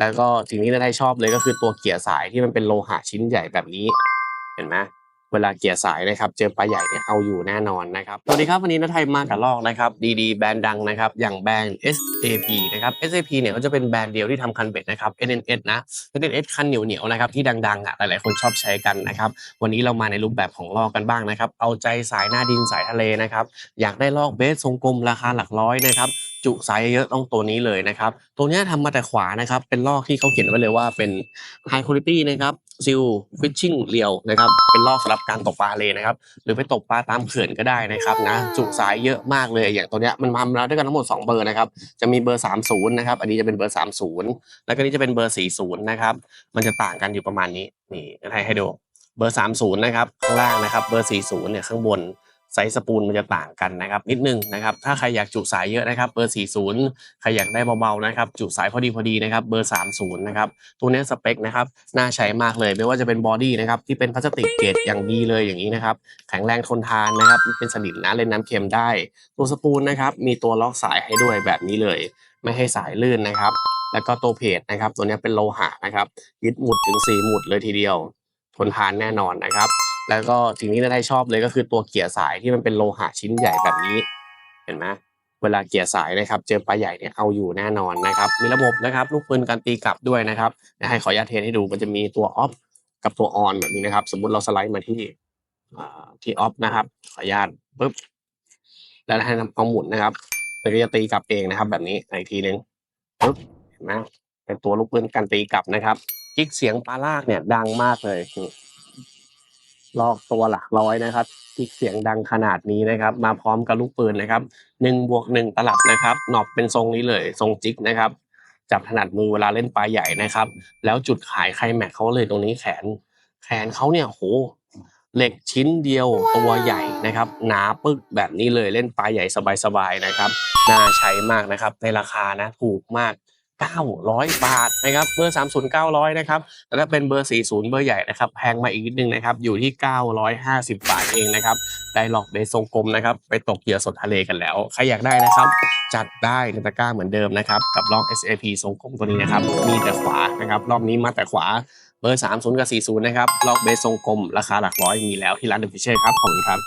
แล้วก็สิ่งที่นาไทยชอบเลยก็คือตัวเกียร์สายที่มันเป็นโลหะชิ้นใหญ่แบบนี้ เห็นไหมเวลาเกียร์สายนะครับ เจอปลาใหญ่เนี่ยเอาอยู่แน่นอนนะครับสวัสดีครับวันนี้นาไทยมากับลอกนะครับ ดีๆ แบรนด์ดังนะครับ อย่างแบรนด์ SAP นะครับ SAP เนี่ยเขาจะเป็นแบรนด์เดียวที่ทำคันเบ็ดนะครับ NNS นะ NNS คันเหนียวๆนะครับที่ดังๆอะหลายๆคนชอบใช้กันนะครับ วันนี้เรามาในรูปแบบของลอกกันบ้างนะครับ เอาใจสายหน้าดินสายทะเลนะครับ อยากได้ลอกเบสทรงกลมราคาหลักร้อยนะครับ จุสายเยอะๆต้องตัวนี้เลยนะครับ ตัวเนี้ยทำมาแต่ขวานะครับ เป็นลอกที่เขาเขียนไว้เลยว่าเป็น High Quality นะครับซิลฟิชชิ่งเรียวนะครับ เป็นลอกสำหรับการตกปลาเลยนะครับ หรือไปตกปลาตามเขื่อนก็ได้นะครับนะจุสายเยอะมากเลยอย่างตัวเนี้ยมันมามาด้วยกันทั้งหมด 2 เบอร์นะครับ จะมีเบอร์ 30 นะครับ อันนี้จะเป็นเบอร์ 30 แล้วก็นี้จะเป็นเบอร์ 40 นะครับ มันจะต่างกันอยู่ประมาณนี้นี่ให้ให้ดูเบอร์ 30 นะครับ ข้างล่างนะครับ เบอร์ 40 เนี่ยข้างบน ไซส์สปูลมันจะต่างกันนะครับนิดนึงนะครับถ้าใครอยากจุสายเยอะนะครับเบอร์ 40 ใครอยากได้เบาๆนะครับจุสายพอดีพอดีนะครับเบอร์ 30 นะครับตัวนี้สเปคนะครับน่าใช้มากเลย ไม่ว่าจะเป็นบอดี้นะครับที่เป็นพลาสติกเกรดอย่างดีเลยอย่างนี้นะครับแข็งแรงทนทานนะครับเป็นสนิมนะเล่นน้ำเค็มได้ ตัวสปูลนะครับมีตัวล็อกสายให้ด้วยแบบนี้เลย ไม่ให้สายลื่นนะครับ แล้วก็ตัวเพจนะครับตัวนี้เป็นโลหะนะครับยึดหมุดถึง4หมุดเลยทีเดียวทนทานแน่นอนนะครับ แล้วก็สิ่งที่นาไทยชอบเลยก็คือตัวเกียร์สายที่มันเป็นโลหะชิ้นใหญ่แบบนี้ เห็นไหมเวลาเกียร์สายนะครับ เจอปลาใหญ่เนี่ยเอาอยู่แน่นอนนะครับ มีระบบนะครับลูกปืนการตีกลับด้วยนะครับให้ขออนุญาตเทสให้ดูมันจะมีตัวออฟกับตัวออนแบบนี้นะครับ สมมุติเราสไลด์มาที่อ่าที่ออฟนะครับ ขออนุญาตปุ๊บแล้วให้นำเอาหมุนนะครับมันก็จะตีกลับเองนะครับ แบบนี้อีกทีหนึ่งปุ๊บเห็นไหมเป็นตัวลูกปืนการตีกลับนะครับกิ๊กเสียงปลาลากเนี่ยดังมากเลย ลอกตัวหลักร้อยนะครับที่เสียงดังขนาดนี้นะครับ มาพร้อมกับลูกปืนนะครับหนึ่งบวกหนึ่งตลับนะครับหนอบเป็นทรงนี้เลยทรงจิกนะครับ จับถนัดมือเวลาเล่นปลายใหญ่นะครับ แล้วจุดขายไคลแม็กเขาเลยตรงนี้แขน แขนเขาเนี่ยโหเหล็กชิ้นเดียวตัวใหญ่นะครับ หนาปึกแบบนี้เลยเล่นปลายใหญ่สบายๆนะครับน่าใช้มากนะครับ ในราคานะถูกมาก 900 บาทนะครับเบอร์ 30 900 นะครับแต่ถ้าเป็นเบอร์ 40 เบอร์ใหญ่นะครับแพงมาอีกนิดนึงนะครับอยู่ที่ 950 บาทเองนะครับได้ล็อกเบสทรงกลมนะครับไปตกเหยื่อสดทะเลกันแล้ว ใครอยากได้นะครับ จัดได้ในตะกร้าเหมือนเดิมนะครับกับลอก SAP ทรงกลมตัวนี้นะครับมีแต่ขวานะครับรอบนี้มาแต่ขวาเบอร์ 30 กับ 40 นะครับลอกเบสทรงกลมราคาหลักร้อยมีแล้วที่ร้านเดอะฟิเชอร์ครับขอบคุณครับ